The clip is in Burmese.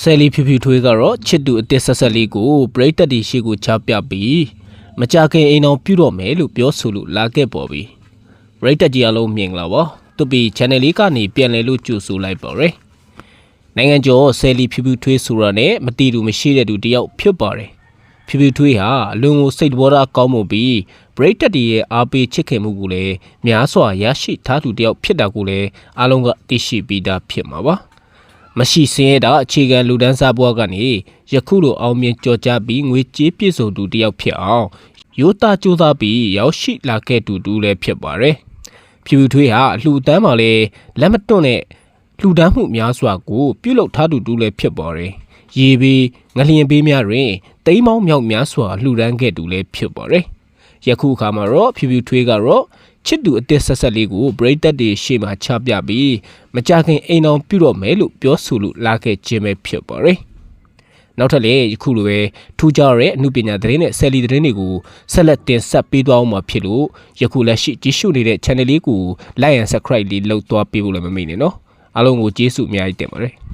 ဆယ်လီဖြူဖြူထွေးကတော့ချစ်တူအစ်စ်ဆက်ဆက်လေးကိုပရိသတ်တီရှိကိုချပြပြီးမကြခင်အိမ်အောင်ပြုတော့မယ်လို့ပြောဆိုလို့လာခဲ့ပေါ်ပြီပရိသတ်ကြီးအလုံးမြင်လာပါသူပြီး channel လေးကနေပြန်လဲလို့ကြိုဆိုလိုက်ပါရယ်နိုင်ငံကျော်ဆယ်လီဖြူဖြူထွေးဆိုရနဲ့မတီတူမရှိတဲ့သူတယောက်ဖြစ်ပါတယ်ဖြူဖြူထွေးဟာအလွန်ကိုစိတ်တော်သားကောင်းမှုပြီးပရိသတ်တီရဲ့အားပေးချစ်ခင်မှုကိုလည်းများစွာရရှိထားသူတယောက်ဖြစ်တာကိုလည်းအားလုံးကသိရှိပြီးသားဖြစ်မှာပါ မရှိစင်းရတာအခြေခံလူဒန်းစားဘွားကနေယခုလိုအောင်မြင်ကြော်ကြပြီးငွေကြေးပြည့်စုံသူတစ်ယောက်ဖြစ်အောင်ရိုးသားကြိုးစားပြီးရောက်ရှိလာခဲ့သူတူလည်းဖြစ်ပါတယ်ဖြူဖြူထွေးဟာအလှူဒန်းမှာလဲလက်မတွန့်တဲ့လှူဒန်းမှုများစွာကိုပြုလုပ်ထားသူတူလည်းဖြစ်ပါတယ်ရေပြီးငလျင်ပေးများတွင်တိမ်မောင်းမြောက်များစွာလှူဒန်းခဲ့သူလည်းဖြစ်ပါတယ်ယခုအခါမှာတော့ဖြူဖြူထွေးကတော့ ချစ်သူအသက်ဆက်ဆက်လေးကိုပရိသတ်တွေရှေ့မှာချပြပြီးမကြခင်အိမ်အောင်ပြုတော့မယ်လို့ပြောဆိုလို့လာခဲ့ခြင်းပဲဖြစ်ပါတယ်။နောက်ထပ်လည်းယခုလိုပဲထူးခြားတဲ့အမှုပညာသတင်းနဲ့ဆယ်လီသတင်းတွေကိုဆက်လက်တင်ဆက်ပေးသွားအောင်မှာဖြစ်လို့ယခုလက်ရှိကြည့်ရှုနေတဲ့ channel လေးကို like and subscribe လေးလုပ်သွားပေးဖို့လည်းမမေ့နဲ့နော်။အားလုံးကိုကျေးဇူးအများကြီးတင်ပါတယ်။